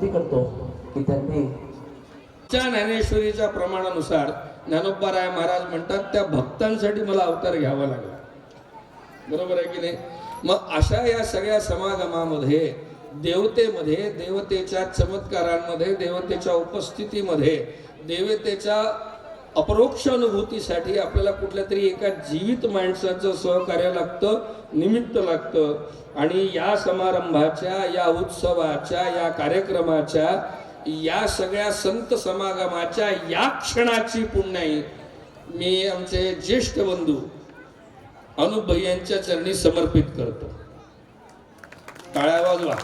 विनंती करतो की त्यांनी च्या ज्ञानेश्वरीच्या प्रमाणानुसार ज्ञानोबा राय महाराज म्हणतात त्या भक्तांसाठी मला अवतार घ्यावा लागला. बरोबर आहे की नाही? मग अशा या सगळ्या समागमामध्ये देवतेमध्ये देवतेच्या चमत्कारांमध्ये देवतेच्या उपस्थितीमध्ये देवतेच्या अपरोक्ष अनुभूतीसाठी आपल्याला कुठल्या तरी एका जीवित माणसाचं सहकार्य लागतं निमित्त लागतं. आणि या समारंभाच्या या उत्सवाच्या या कार्यक्रमाच्या या सगळ्या संत समागमाच्या या क्षणाची पुण्याई मी आमचे ज्येष्ठ बंधू अनुप यांच्या चरणी समर्पित करतो. टाळ्या वाजवा.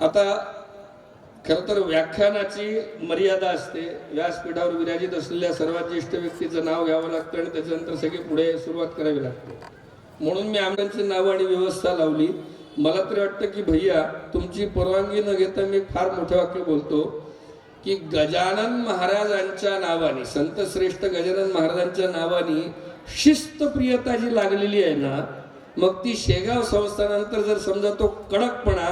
आता खर तर व्याख्यानाची मर्यादा असते. व्यासपीठावर विराजित असलेल्या सर्वात ज्येष्ठ व्यक्तीचं नाव घ्यावं लागतं आणि त्याच्यानंतर सगळी पुढे सुरुवात करावी लागते. म्हणून मी आमदांची नावं आणि व्यवस्था लावली. मला तरी वाटतं की भैया तुमची परवानगी न घेता मी फार मोठं वाक्य बोलतो की गजानन महाराजांच्या नावाने संत श्रेष्ठ गजानन महाराजांच्या नावाने शिस्तप्रियता जी लागलेली आहे ना मग ती शेगाव संस्थानानंतर जर समजा तो कडकपणा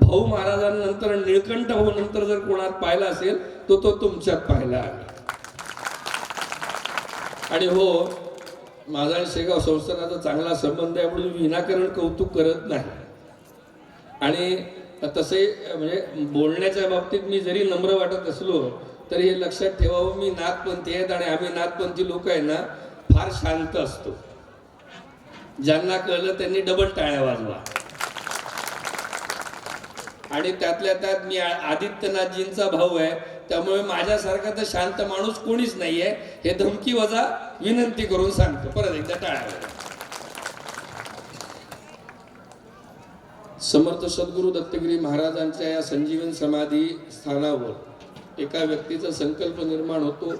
भाऊ महाराजांनंतर निळकंठ भाऊ नंतर जर कोणात पाहिला असेल तो तो तुमच्यात पाहिला आहे. आणि हो माझा आणि शेगाव संस्थानाचा चांगला संबंध आहे म्हणून मी विनाकारण कौतुक करत नाही. आणि तसे म्हणजे बोलण्याच्या बाबतीत मी जरी नम्र वाटत असलो तरी हे लक्षात ठेवावं मी नाथपंथी आहेत आणि आम्ही नाथपंथी लोक आहे ना फार शांत असतो. ज्यांना कळलं त्यांनी डबल टाळ्या वाजवा. आणि त्यातल्या त्यात मी आदित्यनाथजींचा भाऊ आहे. त्यामुळे माझ्यासारखा तर शांत माणूस कोणीच नाहीये. हे धमकी वजा विनंती करून सांगतो. परत एकदा टाळा. समर्थ सद्गुरू दत्तगिरी महाराजांच्या या संजीवन समाधी स्थानावर एका व्यक्तीचा संकल्प निर्माण होतो.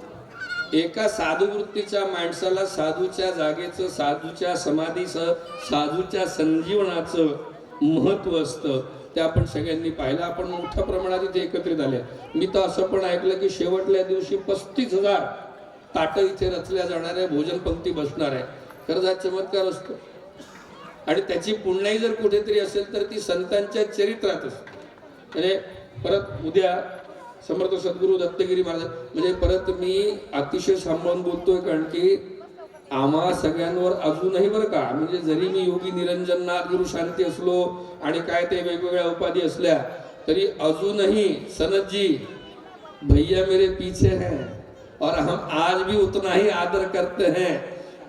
एका साधुवृत्तीच्या माणसाला साधूच्या जागेचं साधूच्या समाधीचं साधूच्या संजीवनाचं महत्त्व असतं. त्या आपण सगळ्यांनी पाहिलं. आपण मोठ्या प्रमाणात इथे एकत्रित आले. मी तर असं पण ऐकलं की शेवटल्या दिवशी पस्तीस हजार ताटं इथे रचल्या जाणाऱ्या भोजन पंक्ती बसणार आहे. खरंच हा चमत्कार असतो. आणि त्याची पुण्याई जर कुठेतरी असेल तर ती संतांच्या चरित्रात असते. म्हणजे परत उद्या समर्थ सद्गुरू दत्तगिरी महाराज म्हणजे परत मी अतिशय सांभाळून बोलतोय कारण की आम्हा सगळ्यांवर अजूनही बरं का म्हणजे जरी मी योगी निरंजननाथ गुरु शांती असलो आणि काय ते वेगवेगळ्या उपाधी असल्या तरी अजूनही सनतजी भैया मेरे पीछे हैं और हम आज भी उतना ही आदर करते हैं।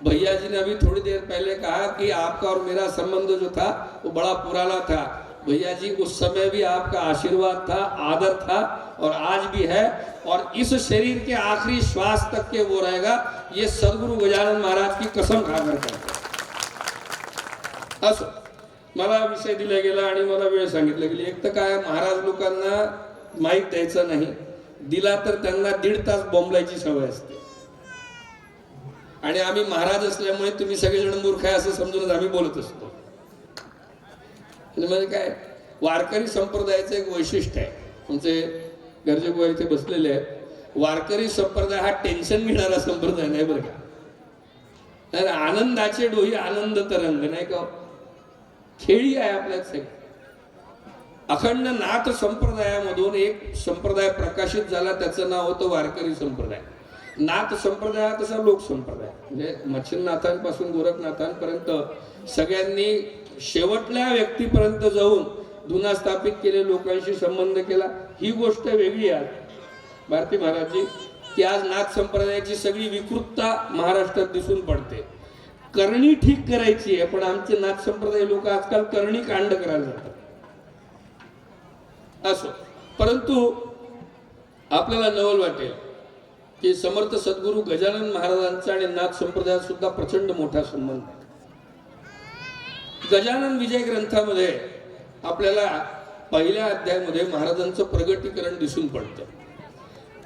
भैया जी ने अभी थोड़ी देर पहले कहा कि आपका और मेरा संबंध जो था वो बड़ा पुराना था। भैया जी उस समय भी आपका आशीर्वाद था आदर था और आज भी है और इस शरीर के आखिरी श्वास तक के वो रहेगा। ये सदगुरु गजानन महाराज की कसम खाकर मला विषय दिला गेला आणि मला वेळ सांगितलं गेली. एक तर काय महाराज लोकांना माहीत द्यायचं नाही. दिला तर त्यांना दीड तास बोंबलायची सवय असते. आणि आम्ही महाराज असल्यामुळे तुम्ही सगळेजण मूर्ख आहे असं समजूनच आम्ही बोलत असतो. म्हणजे काय वारकरी संप्रदायाचं एक वैशिष्ट्य आहे. तुमचे गरजेबुवा इथे बसलेले आहेत. वारकरी संप्रदाय हा टेन्शन घेणारा संप्रदाय नाही बरं का. तर आनंदाचे डोही आनंद तरंग नाही का हो? खेळी आहे आपल्यात सगळी. अखंड नाथ संप्रदायामधून एक संप्रदाय प्रकाशित झाला त्याचं नाव होतं वारकरी संप्रदाय. नाथ संप्रदाय हा तसा लोकसंप्रदाय म्हणजे मच्छिंद्रनाथांपासून गोरखनाथांपर्यंत सगळ्यांनी शेवटल्या व्यक्तीपर्यंत जाऊन धुना स्थापित केले लोकांशी संबंध केला ही गोष्ट वेगळी आहे. भारती महाराजजी की आज नाथ संप्रदायाची सगळी विकृतता महाराष्ट्रात दिसून पडते. करणी ठीक करायची आहे पण आमचे नाथ संप्रदाय लोक आजकाल करणी कांड करायला जातात असो. परंतु आपल्याला नवल वाटेल की समर्थ सद्गुरू गजानन महाराजांचा आणि नाथ संप्रदायात सुद्धा प्रचंड मोठा संबंध आहे. गजानन विजय ग्रंथामध्ये आपल्याला पहिल्या अध्यायामध्ये महाराजांचं प्रगटीकरण दिसून पडतं.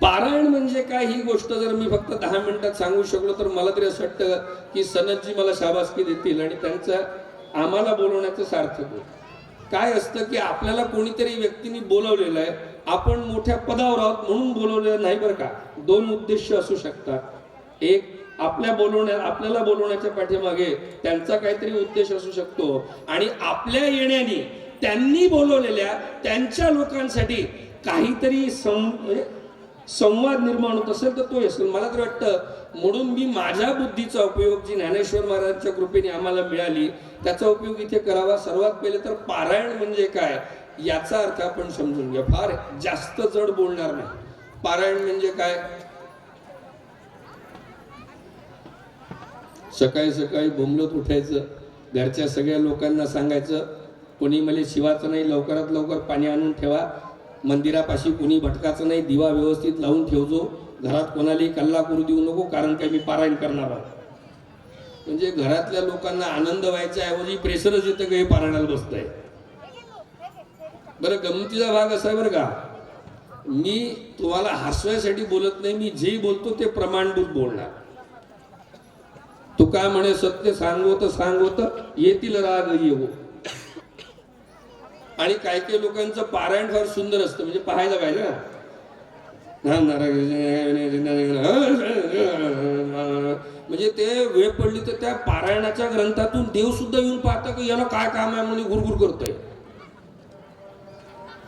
पारायण म्हणजे काय ही गोष्ट जर मी फक्त दहा मिनिटात सांगू शकलो तर मला तरी असं वाटतं की सनदजी मला शाबासकी देतील आणि त्यांचं आम्हाला बोलवण्याचं सार्थक होईल. काय असतं की आपल्याला कोणीतरी व्यक्तीने बोलवलेलं आहे आपण मोठ्या पदावर आहोत म्हणून बोलवलेलं नाही बरं का? दोन उद्देश असू शकतात. एक आपल्या बोलवण्या आपल्याला बोलवण्याच्या पाठीमागे त्यांचा काहीतरी उद्देश असू शकतो. आणि आपल्या येण्याने त्यांनी बोलवलेल्या त्यांच्या लोकांसाठी काहीतरी सं म्हणजे संवाद निर्माण होत असेल तर तो असेल. मला तर वाटतं म्हणून मी माझ्या बुद्धीचा उपयोग जी ज्ञानेश्वर महाराजांच्या कृपेने आम्हाला मिळाली त्याचा उपयोग इथे करावा. सर्वात पहिले तर पारायण म्हणजे काय याचा अर्थ आपण समजून घ्या. फार जास्त जड बोलणार नाही. पारायण म्हणजे काय? सकाळी सकाळी बोंबलत उठायचं घरच्या सगळ्या लोकांना सांगायचं कोणी मला शिवाचं नाही लवकरात लवकर पाणी आणून ठेवा. मंदिरापाशी कोणी भटकाचं नाही दिवा व्यवस्थित लावून ठेवजो. घरात कोणालाही कल्ला करू देऊ नको कारण काय मी पारायण करणार आहोत म्हणजे घरातल्या लोकांना आनंद व्हायच्या ऐवजी प्रेशरच येतं काही पारायणाला बसतंय. बरं गमतीचा भाग असा आहे बरं का. मी तुम्हाला हसवायसाठी बोलत नाही मी जे बोलतो ते प्रमाणभूत बोलणार. तू काय म्हणे सत्य सांगवत सांगवत येतील राग येऊ हो. आणि काही काही लोकांचं पारायण फार सुंदर असतं म्हणजे पाहायला पाहिजे ना. म्हणजे ते वेळ पडली तर त्या पारायणाच्या ग्रंथातून देव सुद्धा येऊन पाहता की याला काय काम आहे म्हणून गुरगुर करतोय.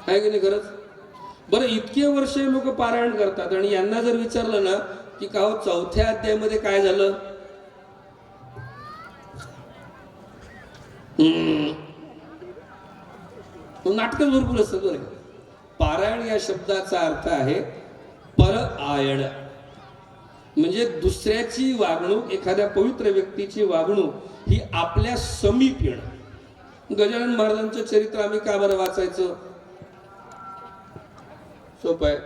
आहे की नाही खरंच? बरं इतके वर्ष लोक पारायण करतात आणि यांना जर विचारलं ना की का हो चौथ्या अध्यायामध्ये काय झालं? नाटक भरपूर असतात बरं पारायण या शब्दाचा अर्थ आहे पर आयण म्हणजे दुसऱ्याची वागणूक एखाद्या पवित्र व्यक्तीची वागणूक ही आपल्या समीप येणं. गजानन महाराजांचं चरित्र आम्ही का बरं वाचायचं? सोपं आहे.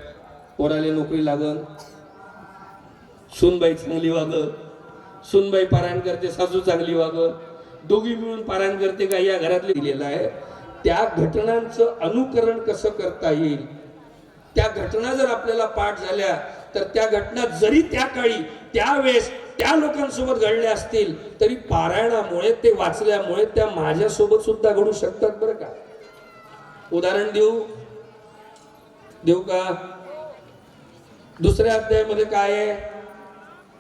पोराले नोकरी लागल सुनबाई चांगली वागल सुनबाई पारायण करते सासू चांगली वागल दोघी मिळून पारायण करते का या घरातले? दिलेलं आहे. त्या घटनांचं अनुकरण कसं करता येईल? त्या घटना जर आपल्याला पाठ झाल्या तर त्या घटना जरी त्या काळी त्यावेळेस त्या लोकांसोबत घडल्या असतील तरी पारायणामुळे ते वाचल्यामुळे त्या माझ्यासोबत सुद्धा घडू शकतात बरं का? उदाहरण देऊ? देऊ का? दुसऱ्या अध्यायामध्ये काय आहे?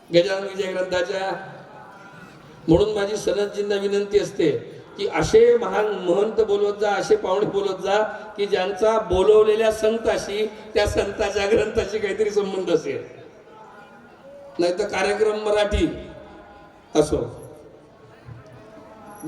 गजानन विजय ग्रंथाच्या म्हणून माझी सनदजींना विनंती असते की असे महान महंत बोलवत जा असे पाहुणे बोलत जा की ज्यांचा बोलवलेल्या संताशी त्या संताच्या ग्रंथाशी काहीतरी संबंध असेल. नाही तर कार्यक्रम मराठी असो.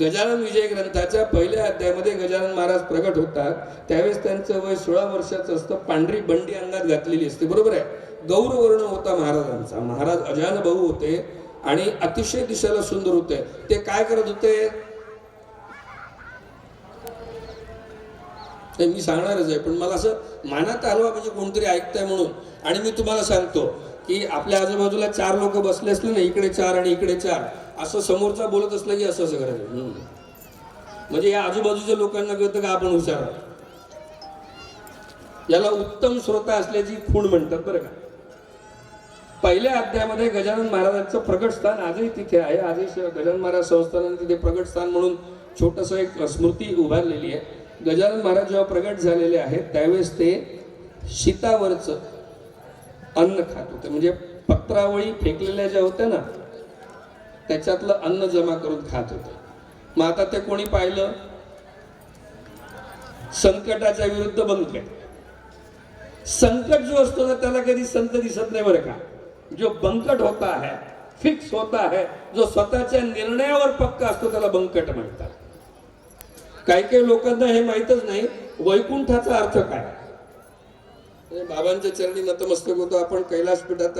गजानन विजय ग्रंथाच्या पहिल्या अध्यायामध्ये गजानन महाराज प्रगट होतात. त्यावेळेस त्यांचं वय सोळा वर्षाचं असतं. पांढरी बंडी अंगात घातलेली असते. बरोबर आहे? गौरवर्ण होता महाराजांचा. महाराज अजान भाऊ होते. आणि अतिशय दिसायला सुंदर होते. ते काय करत होते? मी सांगणारच आहे पण मला असं मानात हलवा म्हणजे कोणतरी ऐकताय म्हणून. आणि मी तुम्हाला सांगतो की आपल्या आजूबाजूला चार लोक बसले असले ना इकडे चार आणि इकडे चार असं समोरचा बोलत असलं की असं असं करायचं. म्हणजे या आजूबाजूच्या लोकांना कळतं का आपण हुशार याला उत्तम श्रोता असल्याची खूण म्हणतात बरं का. पहिल्या अध्यायामध्ये गजानन महाराजांचं प्रगट स्थान आजही तिथे आहे. आजही गजानन महाराज संस्थानाने तिथे प्रगट स्थान म्हणून छोटस एक स्मृती उभारलेली आहे. गजानन महाराज जेव्हा प्रगट झालेले आहेत त्यावेळेस ते शीतावरचं अन्न खात होते. म्हणजे पत्रावळी फेकलेल्या ज्या होत्या ना त्याच्यातलं अन्न जमा करून खात होते. मग आता ते कोणी पाहिलं? संकटाच्या विरुद्ध बंकट संकट जो असतो ना त्याला कधी संत दिसत नाही बरं का? जो बंकट होता है फिक्स होता है जो स्वतःच्या निर्णयावर पक्का असतो त्याला बंकट म्हणतात. काही काही लोकांना हे माहीतच नाही वैकुंठाचा अर्थ काय? बाबांच्या चरणी नतमस्तक होतो आपण कैलास पीठात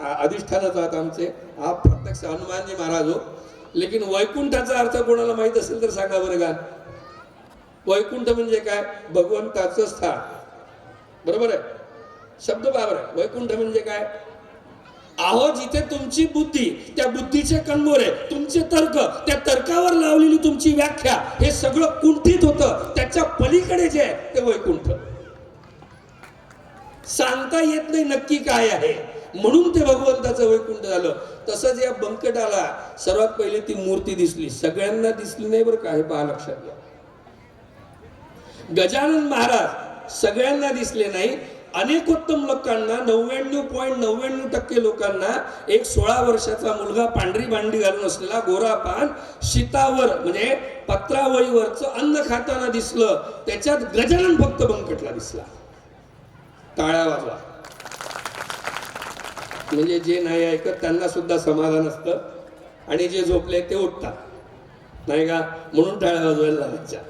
अधिष्ठानात आहात आमचे हा प्रत्यक्ष हनुमानजी महाराज हो. लेकिन वैकुंठाचा अर्थ कोणाला माहीत असेल तर सांगा बरं का वैकुंठ म्हणजे काय? भगवंताचं स्थान. बरोबर आहे? शब्द बरोबर आहे. वैकुंठ म्हणजे काय? आहो जिथे तुमची बुद्धी त्या बुद्धीचे कंगोरे तुमचे तर्क त्या तर्कावर लावलेली तुमची व्याख्या हे सगळं कुंठित होतं. त्याच्या पलीकडे जे आहे ते वैकुंठ. सांगता येत नाही नक्की काय आहे. म्हणून ते भगवंताचं वैकुंठ झालं. तसंच या बंकटाला सर्वात पहिले ती मूर्ती दिसली. सगळ्यांना दिसली नाही बरं काय पहा लक्षात घ्या. गजानन महाराज सगळ्यांना दिसले नाही अनेकोत्तम लोकांना नव्याण्णव पॉईंट नव्याण्णव टक्के लोकांना एक सोळा वर्षाचा मुलगा पांढरी भांडी घालून असलेला गोरा पान म्हणजे पत्रावळीवरचं अन्न खाताना दिसलं त्याच्यात गजानन फक्त बंकटला दिसला. टाळ्या वाजला म्हणजे जे नाही ऐकत त्यांना सुद्धा समाधान असतं. आणि जे झोपले ते उठतात. नाही का? म्हणून टाळ्या वाजवायला लागायच्या.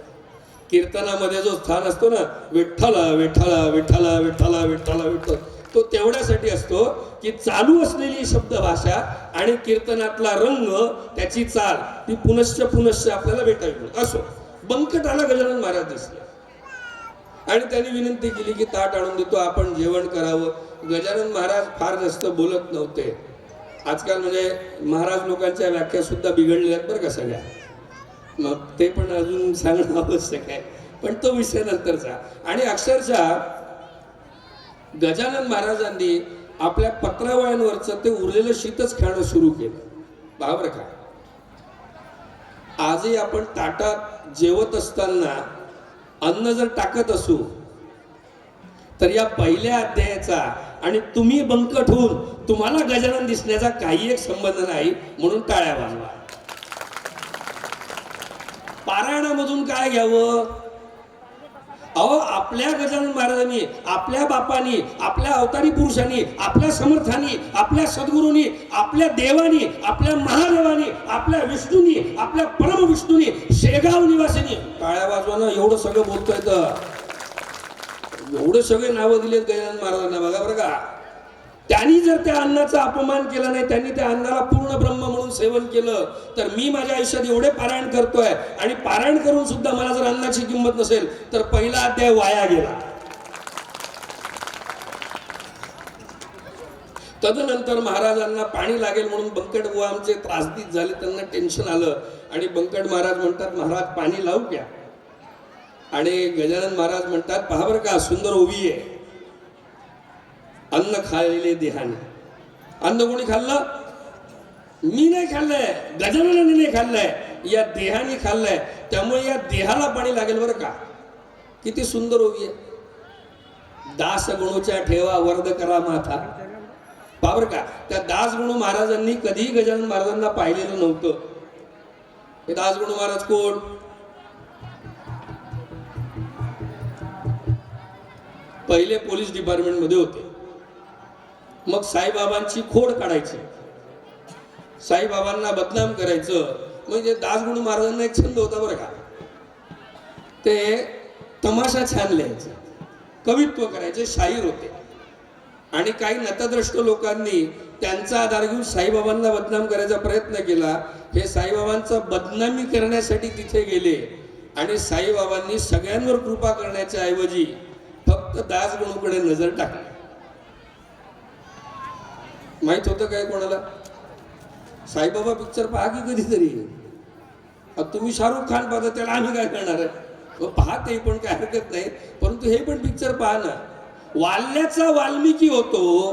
कीर्तनामध्ये जो स्थान असतो ना विठ्ठला विठ्ठला विठ्ठला विठ्ठला विठ्ठला विठ्ठल तो तेवढ्यासाठी असतो की चालू असलेली शब्द भाषा आणि कीर्तनातला रंग त्याची चाल ती पुनश्च पुनश्च आपल्याला भेटावी असो. बंकटाला गजानन महाराज दिसले. आणि त्यांनी विनंती केली की ताट आणून देतो आपण जेवण करावं. गजानन महाराज फार जास्त बोलत नव्हते. आजकाल म्हणजे महाराज लोकांच्या व्याख्या सुद्धा बिघडलेल्या आहेत बरं का सगळ्या. मग ते पण अजून सांगणं आवश्यक आहे. पण तो विषय नंतरचा. आणि अक्षरशः गजानन महाराजांनी आपल्या पत्रावळ्यांवरचं ते उरलेलं शीतच खाणं सुरू केलं. बाबर का आजही आपण ताटात जेवत असताना अन्न जर टाकत असू तर या पहिल्या अध्यायाचा आणि तुम्ही बंकट होऊन तुम्हाला गजानन दिसण्याचा काही एक संबंध नाही म्हणून टाळ्या वाजवा. पारायणामधून काय घ्यावं? अहो आपल्या गजानन महाराजांनी आपल्या बापानी आपल्या अवतारी पुरुषांनी आपल्या समर्थांनी आपल्या सद्गुरूंनी आपल्या देवानी आपल्या महादेवानी आपल्या विष्णूनी आपल्या परमविष्णूनी शेगाव निवासीनी. टाळ्या वाजवानं एवढं सगळं बोलतोय तर. एवढे सगळे नावं दिलेत गजानन महाराजांना बघा बरं का. त्यांनी जर त्या अन्नाचा अपमान केला नाही त्यांनी त्या अन्नाला पूर्ण ब्रह्म म्हणून सेवन केलं तर मी माझ्या आयुष्यात एवढे पारायण करतोय आणि पारायण करून सुद्धा मला जर अन्नाची किंमत नसेल तर पहिला अध्याय वाया गेला. तदनंतर महाराजांना पाणी लागेल म्हणून बंकट बुवा आमचे त्रासदीत झाले त्यांना टेन्शन आलं. आणि बंकट महाराज म्हणतात महाराज पाणी लावू घ्या आणि गजानन महाराज म्हणतात पहा बरं का सुंदर ओवी आहे. अन्न खाल्लेले देहाने अन्न कोणी खाल्लं मी नाही खाल्लंय गजाननाने नाही खाल्लंय या देहाने खाल्लंय त्यामुळे या देहाला पाणी लागेल बरं का किती सुंदर ओवी आहे दास गुणूच्या ठेवा वर्द करा माथा बाबर का त्या दासगुणू महाराजांनी कधीही गजानन महाराजांना पाहिलेलं नव्हतं हे दासगुणू महाराज कोण पहिले पोलीस डिपार्टमेंटमध्ये होते मग साईबाबांची खोड काढायची. साईबाबांना बदनाम करायचं. म्हणजे दासगुण महाराजांना एक छंद होता बरं का. ते तमाशा छान लिहायचे. कवित्व करायचे शाहीर होते. आणि काही नतद्रष्ट लोकांनी त्यांचा आधार घेऊन साईबाबांना बदनाम करायचा प्रयत्न केला. हे साईबाबांचा बदनामी करण्यासाठी तिथे गेले. आणि साईबाबांनी सगळ्यांवर कृपा करण्याच्या ऐवजी फक्त दासगुणूकडे नजर टाकली. माहीत होतं काय कोणाला? साईबाबा पिक्चर पहा की कधीतरी. आता तुम्ही शाहरुख खान पाहता त्याला आम्ही काय करणार आहे? मग पण काय हरकत नाही. परंतु हे पण पिक्चर पहा ना. वाल्याचा वाल्मिकी होतो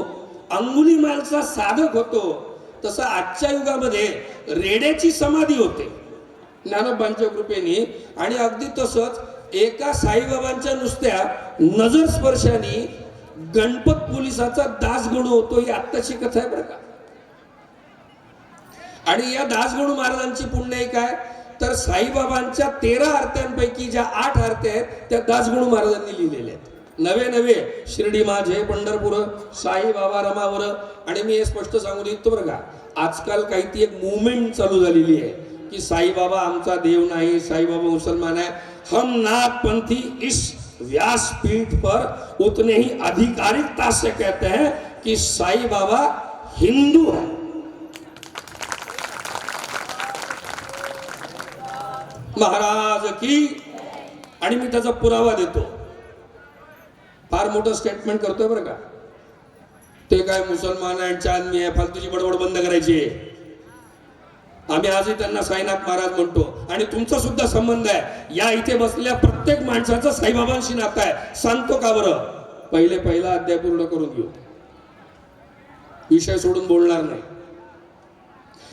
अंगुली मालचा साधक होतो. तसं आजच्या युगामध्ये रेड्याची समाधी होते. ज्ञानोबांच्या कृपेने आणि अगदी तसंच एका साईबाबांच्या नुसत्या नजर स्पर्शाने गणपत पोलिसाचा दासगणू होतो ही आत्ताची कथा आहे बरं का. आणि या दासगणू महाराजांची पुण्य आहे काय? तर साईबाबांच्या तेरा आरत्यांपैकी ज्या आठ आरत्या आहेत त्या दासगणू महाराजांनी लिहिलेल्या आहेत. नवे नवे शिर्डी माझे पंढरपूर साईबाबा रमावर. आणि मी हे स्पष्ट सांगू देतो बरं का आजकाल काही ती एक मुवमेंट चालू झालेली आहे की साईबाबा आमचा देव नाही साईबाबा मुसलमान आहे. हम नागपंथी इस व्यासपीठ पर उतने ही आधिकारिकता से कहते हैं कि साई बाबा हिंदू है। महाराज की आणि मी त्याचा पुरावा देतो। फार मोठं स्टेटमेंट करतोय बरं का? ते काय मुसलमान आहे चांदणी आहे फालतूची बडबड बंद करायची आहे. आम्ही आजही त्यांना साईनाथ महाराज म्हणतो. आणि तुमचा सुद्धा संबंध आहे. या इथे बसलेल्या प्रत्येक माणसाचा साईबाबांशी नातं आहे. सांगतो का बरं? पहिले पहिला अध्याय पूर्ण करून घेऊ. विषय सोडून बोलणार नाही.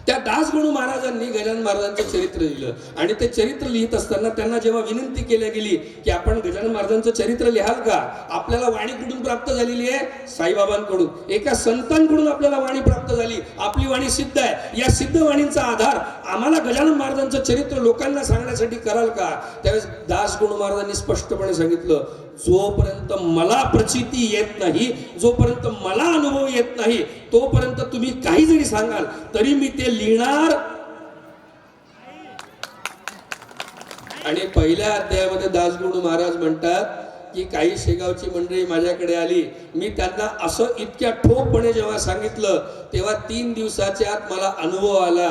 त्या दासगणू महाराजांनी गजानन महाराजांचं चरित्र लिहिलं. आणि ते चरित्र लिहित असताना त्यांना जेव्हा विनंती केल्या गेली की आपण गजानन महाराजांचं चरित्र लिहाल का? आपल्याला वाणी कुठून प्राप्त झालेली आहे? साईबाबांकडून. एका संतांकडून आपल्याला वाणी प्राप्त झाली. आपली वाणी सिद्ध आहे. या सिद्ध वाणींचा आधार आम्हाला गजानन महाराजांचं चरित्र लोकांना सांगण्यासाठी कराल का? त्यावेळेस दासगणू महाराजांनी स्पष्टपणे सांगितलं जोपर्यंत मला प्रचिती येत नाही जोपर्यंत मला अनुभव येत नाही तोपर्यंत तुम्ही काही जरी सांगाल तरी मी ते लिहिणार. आणि पहिल्या अध्यायामध्ये दासगुणू महाराज म्हणतात की काही शेगावची मंडळी माझ्याकडे आली. मी त्यांना असं इतक्या ठोकपणे जेव्हा सांगितलं तेव्हा तीन दिवसाच्या आत मला अनुभव आला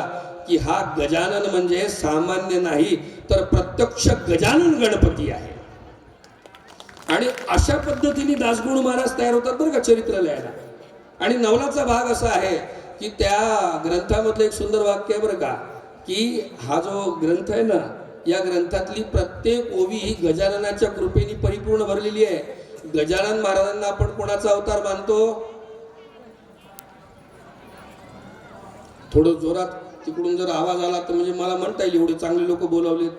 की हा गजानन म्हणजे सामान्य नाही तर प्रत्यक्ष गजानन गणपती आहे. आणि अशा पद्धतीने दासगुण महाराज तयार होतात बरं का चरित्र लिहायला आणि नवलाचा भाग असा आहे की त्या ग्रंथामधलं एक सुंदर वाक्य आहे बरं का की हा जो ग्रंथ आहे ना या ग्रंथातली प्रत्येक ओवी ही गजाननाच्या कृपेने परिपूर्ण भरलेली आहे. गजानन महाराजांना आपण कोणाचा अवतार मानतो? थोडं जोरात तिकडून जर आवाज आला तर म्हणजे मला म्हणता येईल एवढे चांगले लोक बोलावलेत.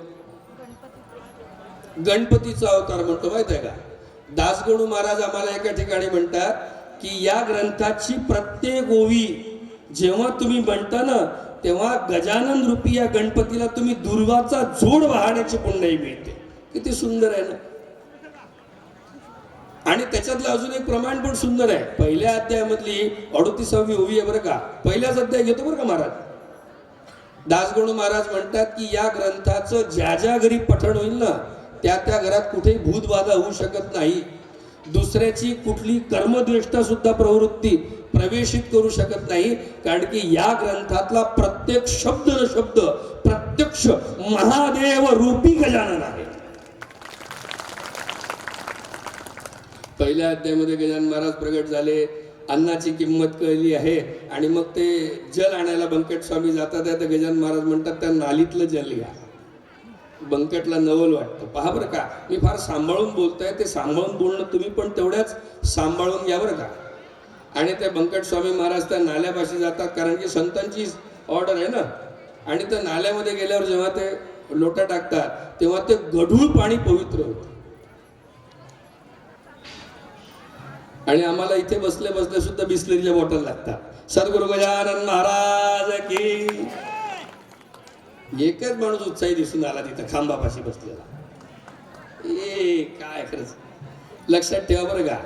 गणपतीचा अवतार म्हणतो माहीत आहे का? दासगणू महाराज आम्हाला एका ठिकाणी म्हणतात की या ग्रंथाची प्रत्येक ओवी जेव्हा तुम्ही म्हणता ना तेव्हा गजानन रूपी या गणपतीला तुम्ही दुर्वाचा जोड वाहण्याची पुण्याही मिळते. किती सुंदर आहे ना? आणि त्याच्यातलं अजून एक प्रमाण पण सुंदर आहे. पहिल्या अध्यायामधली अडोतीसावी ओवी आहे बरं का? पहिल्याच अध्याय घेतो बरं का महाराज? दासगणू महाराज म्हणतात की या ग्रंथाचं ज्या ज्या घरी पठण होईल ना त्या त्या घरात कुठेही भूतबाधा होऊ शकत नाही. दुसऱ्याची कुठली कर्मद्वेष्टा सुद्धा प्रवृत्ती प्रवेशित करू शकत नाही. कारण की या ग्रंथातला प्रत्येक शब्द न शब्द प्रत्यक्ष महादेव रूपी गजानन आहे. पहिल्या अध्यायामध्ये गजानन महाराज प्रगट झाले अन्नाची किंमत कळली आहे आणि मग ते जल आणायला बंकट स्वामी जातात. तर गजानन महाराज म्हणतात त्या नालीतलं जल घ्या. बंकटला नवल वाटतं. पहा बरं का मी फार सांभाळून बोलतोय ते सांभाळून बोलणं तुम्ही पण तेवढ्याच सांभाळून घ्या बरं का. आणि ते बंकट स्वामी महाराज त्या नाल्यापाशी जातात कारण की संतांची ऑर्डर आहे ना. आणि त्या नाल्यामध्ये गेल्यावर जेव्हा ते लोटा टाकतात तेव्हा ते गढूळ पाणी पवित्र होतं. आणि आम्हाला इथे बसले बसले सुद्धा बिस्लेरीच्या बॉटल लागतात. सद्गुरु गजानन महाराज की एकच माणूस उत्साही दिसून आला तिथं खांबापाशी बसलेला. ए काय खरंच. लक्षात ठेवा बरं का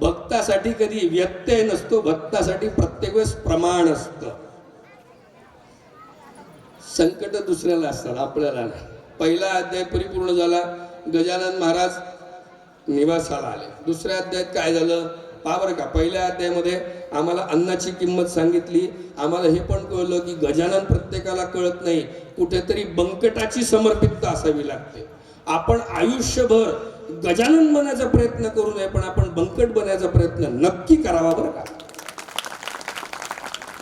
भक्तासाठी कधी व्यत्यय नसतो भक्तासाठी प्रत्येक वेळेस प्रमाण असतं. संकट दुसऱ्याला असतात आपल्याला नाही. पहिला अध्याय परिपूर्ण झाला गजानन महाराज निवासाला आले. दुसऱ्या अध्यायात काय झालं? पहा बरं का पहिल्या अध्यायामध्ये आम्हाला अन्नाची किंमत सांगितली. आम्हाला हे पण कळलं की गजानन प्रत्येकाला कळत नाही. कुठेतरी बंकटाची समर्पितता असावी लागते. आपण आयुष्यभर गजानन बनायचा प्रयत्न करू नये पण आपण बंकट बनायचा प्रयत्न नक्की करावा बरं का?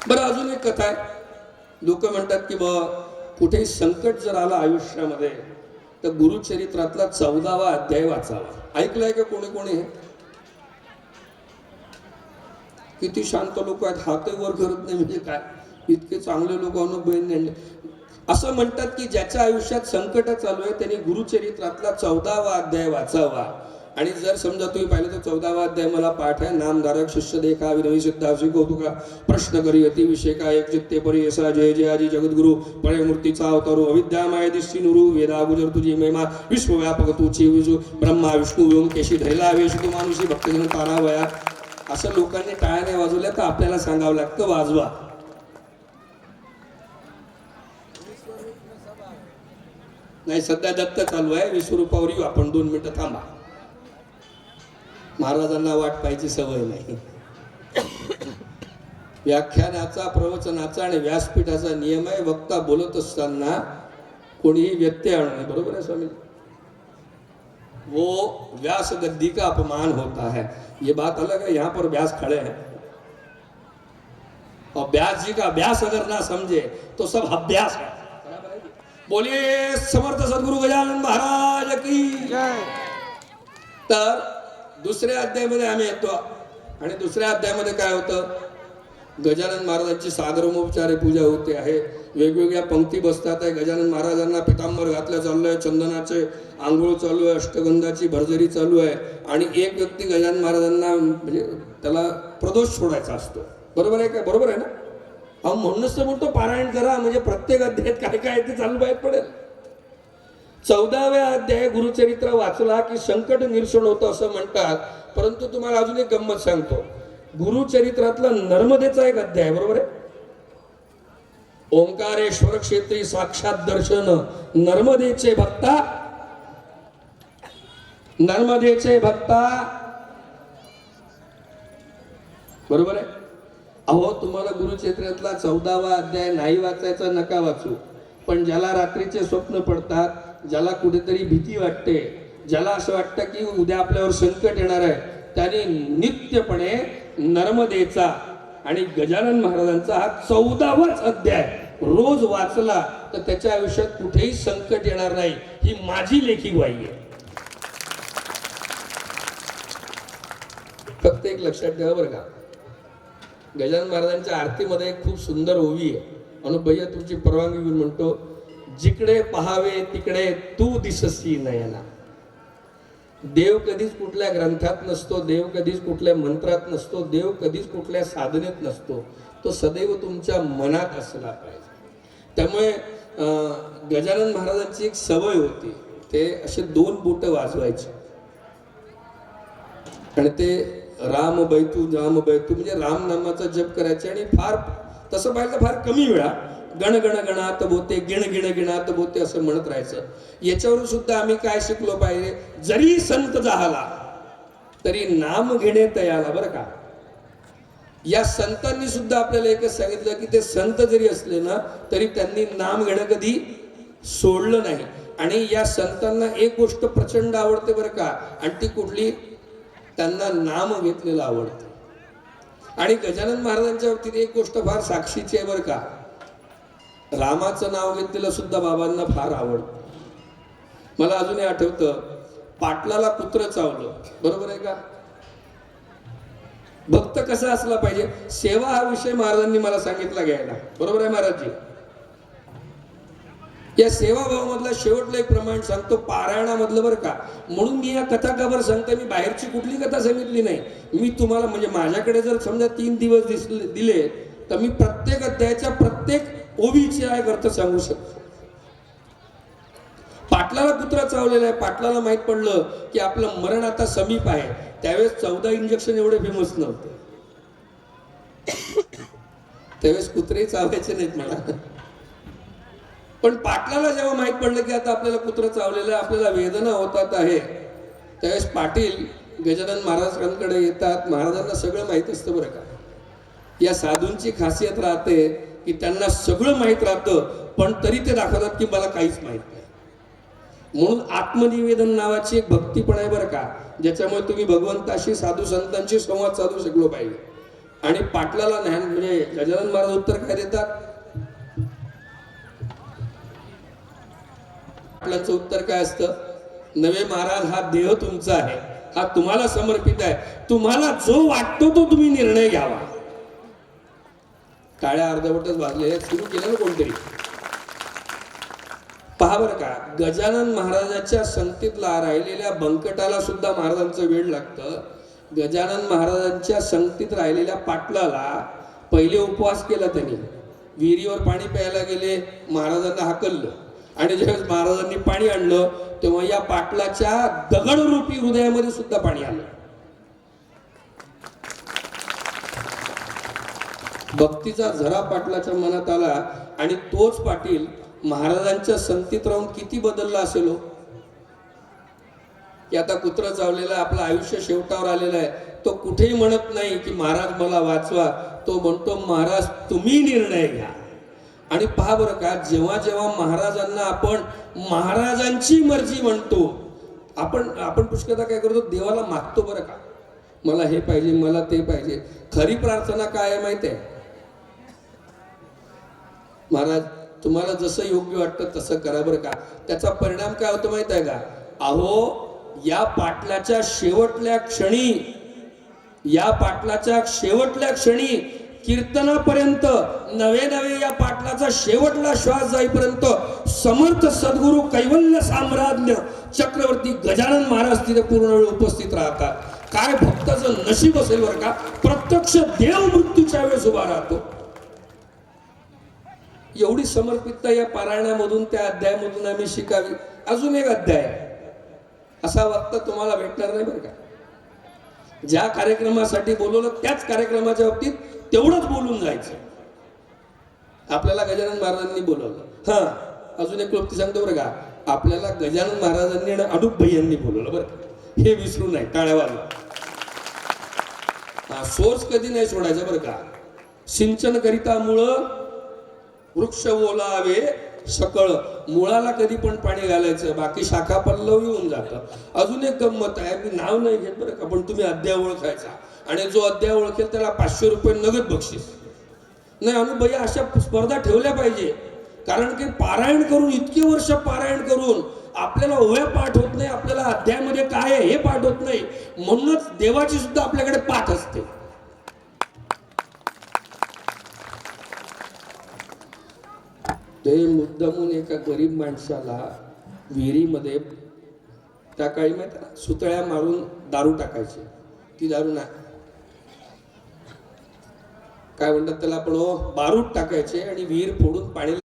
बरं अजून एक कथा आहे. लोक म्हणतात की बा कुठेही संकट जर आलं आयुष्यामध्ये तर गुरुचरित्रातला चौदावा अध्याय वाचावा. ऐकलंय का कोणी कोणी हे? किती शांत लोक आहेत. हातही वर करत नाही म्हणजे काय? इतके चांगले लोक अनुभव असं म्हणतात की ज्याच्या आयुष्यात संकट चालू आहे त्यांनी गुरुचरित्रातला चौदावा अध्याय वाचावा. आणि जर समजा तुम्ही पाहिलं तर चौदावा अध्याय मला पाठ आहे. नामधारक शिष्य देखा विनवी सिद्धा असे कौतुका प्रश्न करी अति विषय का? एक चित्ते परी यसा जय जय आजी जगद्गुरु. मूर्तीचा अवतारो. अविद्यामाय दिशी नुरू. वेदा गुजर तुझी महिमा विश्वव्यापक तुची विजू. ब्रह्मा विष्णू व्योम केशी धैला वेश तू मानुषी. भक्तजन तारावया असं लोकांनी टाळ्या नाही वाजवल्या तर आपल्याला सांगावं लागतं वाजवा. नाही सध्या दत्त चालू आहे. विश्वरूपावर येऊ आपण. दोन मिनिटं थांबा. महाराजांना वाट पाहायची सवय नाही. व्याख्यानाचा प्रवचनाचा आणि व्यासपीठाचा नियम आहे. वक्ता बोलत असताना कोणीही व्यत्यय आणू नये. बरोबर आहे स्वामी? वो व्यास गद्दी का अपमान होता है। ये बात अलग है यहाँ पर व्यास खड़े हैं। और व्यास जी का व्यास अगर ना समझे तो सब अभ्यास है। बोलिए समर्थ सदगुरु गजानन महाराज की। तर दुसऱ्या अध्यायामध्ये आम्ही येतो आणि दुसऱ्या अध्यायामध्ये काय होतं? गजानन महाराजांची सादरमोपचारे पूजा होते आहे. वेगवेगळ्या पंक्ती बसतात आहे. गजानन महाराजांना पितांबर घातलं चालू आहे चंदनाचे आंघोळ चालू आहे. अष्टगंधाची भरजरी चालू आहे. आणि एक व्यक्ती गजानन महाराजांना म्हणजे त्याला प्रदोष सोडायचा असतो. बरोबर आहे का? बरोबर आहे ना? अहो म्हणूनच तर बोलतो पारायण करा. म्हणजे प्रत्येक अध्यायात काय काय आहे ते चालू बाहेर पडेल. चौदाव्या अध्याय गुरुचरित्र वाचला की संकट निरसन होतं असं म्हणतात. परंतु तुम्हाला अजून एक गंमत सांगतो. गुरुचरित्रातला नर्मदेचा एक अध्याय बरोबर आहे? ओंकारेश्वर क्षेत्री साक्षात दर्शन नर्मदेचे भक्ता नर्मदेचे भक्ता. बरोबर आहे? अहो तुम्हाला गुरुक्षेत्रातला चौदावा अध्याय नाही वाचायचा नका वाचू. पण ज्याला रात्रीचे स्वप्न पडतात ज्याला कुठेतरी भीती वाटते ज्याला असं वाटतं की उद्या आपल्यावर संकट येणार आहे त्याने नित्यपणे नर्मदेचा आणि गजानन महाराजांचा हा चौदावाच अध्याय. रोज वाचला तर त्याच्या आयुष्यात कुठेही संकट येणार नाही. ही माझी लेखी ग्वाही आहे. फक्त एक लक्षात ठेवा बरं का. गजानन महाराजांच्या आरतीमध्ये एक खूप सुंदर ओवी आहे. म्हणून भैया तुमची परवानगी घेऊन म्हणतो जिकडे पहावे तिकडे तू दिससी नयना. देव कधीच कुठल्या ग्रंथात नसतो देव कधीच कुठल्या मंत्रात नसतो देव कधीच कुठल्या साधनेत नसतो. तो सदैव तुमच्या मनात असला पाहिजे. त्यामुळे गजानन महाराजांची एक सवय होती. ते असे दोन बोट वाजवायचे. आणि ते राम बैतू राम बैतू म्हणजे राम नामाचा जप करायचे आणि फार तसं पाहिलं फार कमी वेळा. गण गण गणात बोते गिण गिण गिणात बोते असं म्हणत राहायचं. याच्यावरून सुद्धा आम्ही काय शिकलो पाहिजे? जरी संत झाला तरी नाम घेणे तयाला बरं का? या संतांनी सुद्धा आपल्याला एकच सांगितलं की ते संत जरी असले ना तरी त्यांनी नाम घेणं कधी सोडलं नाही. आणि या संतांना एक गोष्ट प्रचंड आवडते बरं का? आणि ती कुठली? त्यांना नाम घेतलेलं आवडतं. आणि गजानन महाराजांच्या बाबतीत एक गोष्ट फार साक्षीची आहे बरं का? रामाचं नाव घेतलेलं सुद्धा बाबांना फार आवडतं. मला अजूनही आठवतं पाटलाला कुत्र चावलं. बरोबर आहे का? भक्त कसा असला पाहिजे? सेवा हा विषय महाराजांनी मला सांगितला घ्यायला. बरोबर आहे महाराजजी? या सेवाभावामधला शेवटलं एक प्रमाण सांगतो पारायणामधलं बरं का. म्हणून मी या कथा का बरं मी बाहेरची कुठली कथा सांगितली नाही. मी तुम्हाला म्हणजे माझ्याकडे जर समजा तीन दिवस दिसले दिले तर मी प्रत्येक अध्यायाच्या प्रत्येक ओवीचे आहे अर्थ सांगू शकतो. पाटलाला कुत्रा चावलेला आहे पाटलाला माहीत पडलं की आपलं मरण आता समीप आहे. त्यावेळेस चौदा इंजेक्शन एवढे फेमस नव्हते. त्यावेळेस कुत्रे चावायचे नाहीत मला पण पाटलाला जेव्हा माहीत पडलं की आता आपल्याला कुत्र चावलेलं आहे आपल्याला वेदना होतात आहे त्यावेळेस पाटील गजानन महाराजांकडे येतात. महाराजांना सगळं माहीत असतं बरं का. या साधूंची खासियत राहते की त्यांना सगळं माहीत राहतं पण तरी ते दाखवतात की मला काहीच माहीत नाही. म्हणून आत्मनिवेदन नावाची एक भक्ती पण आहे बरं का ज्याच्यामुळे तुम्ही भगवंताशी साधू संतांशी संवाद साधू शकलो पाहिजे. आणि पाटलाला ज्ञान म्हणजे गजानन महाराज उत्तर काय देतात? पाटलाचं उत्तर काय असतं? नवे महाराज हा देह तुमचा आहे हा तुम्हाला समर्पित आहे. तुम्हाला जो वाटतो तो तुम्ही निर्णय घ्यावा. काळ्या अर्धवटच वाजले सुरू केलं ना कोणतरी? पहा बरं का गजानन महाराजाच्या संगतीतला राहिलेल्या बंकटाला सुद्धा महाराजांचं वेळ लागतं. गजानन महाराजांच्या संगतीत राहिलेल्या पाटलाला पहिले उपवास केला त्यांनी. विहिरीवर पाणी प्यायला गेले महाराजांना हाकललं. आणि ज्यावेळेस महाराजांनी पाणी आणलं तेव्हा या पाटलाच्या दगडरूपी हृदयामध्ये सुद्धा पाणी आलं. भक्तीचा झरा पाटलाच्या मनात आला आणि तोच पाटील महाराजांच्या संगतीत राहून किती बदलला असेल हो? की आता कुत्र चावलेला आहे, आपलं आयुष्य शेवटावर आलेलं आहे. तो कुठेही म्हणत नाही की महाराज मला वाचवा. तो म्हणतो महाराज तुम्ही निर्णय घ्या. आणि पहा बरं का जेव्हा जेव्हा महाराजांना आपण महाराजांची मर्जी म्हणतो आपण आपण पुष्कळदा काय करतो देवाला मागतो बरं का. मला हे पाहिजे मला ते पाहिजे. खरी प्रार्थना काय आहे माहिती आहे? महाराज तुम्हाला जसं योग्य वाटतं तसं करा बरं का. त्याचा परिणाम काय होतो माहीत आहे का? अहो या पाटलाच्या शेवटल्या क्षणी या पाटलाच्या शेवटल्या क्षणी कीर्तनापर्यंत नवे नवे या पाटलाचा शेवटला श्वास जाईपर्यंत समर्थ सद्गुरू कैवल्य साम्राज्ञ चक्रवर्ती गजानन महाराज तिथे पूर्ण वेळ उपस्थित राहतात. काय भक्ताचं नशीब असेल बरं का? प्रत्यक्ष देव मृत्यूच्या वेळेस उभा राहतो. एवढी समर्पितता या पारायणामधून त्या अध्यायामधून आम्ही शिकावी. अजून एक अध्याय. असा वक्ता तुम्हाला भेटणार नाही बरं का. ज्या कार्यक्रमासाठी बोलवलं त्याच कार्यक्रमाच्या बाबतीत तेवढंच बोलून जायचं. आपल्याला गजानन महाराजांनी बोलवलं. हा अजून एक क्लुप्ती सांगतो बरं का. आपल्याला गजानन महाराजांनी आणि अडूप भैयांनी बोलवलं बरं का. हे विसरू नाही टाळ्यावाला हा सोर्स कधी नाही सोडायचा बरं का. सिंचन करिता मुळं वृक्ष ओलावे सकळ. मुळाला कधी पण पाणी घालायचं बाकी शाखा पल्लव येऊन जातं. अजून एक गंमत आहे मी नाव नाही घेत बरं का पण तुम्ही अध्याय ओळखायचा. आणि जो अध्याय ओळखेल त्याला पाचशे रुपये नगद बक्षीस. नाही अनुभय अशा स्पर्धा ठेवल्या पाहिजे. कारण की पारायण करून इतकी वर्ष पारायण करून आपल्याला ओव्या पाठ होत नाही आपल्याला अध्यायामध्ये काय आहे हे पाठ होत नाही. म्हणूनच देवाची सुद्धा आपल्याकडे पाठ असते. ते मुद्दामून एका गरीब माणसाला विहिरीमध्ये त्या काळी माहिती ना सुतळ्या मारून दारू टाकायची. ती दारू ना काय म्हणतात त्याला आपण? हो, बारूद टाकायचे आणि विहीर फोडून पाणी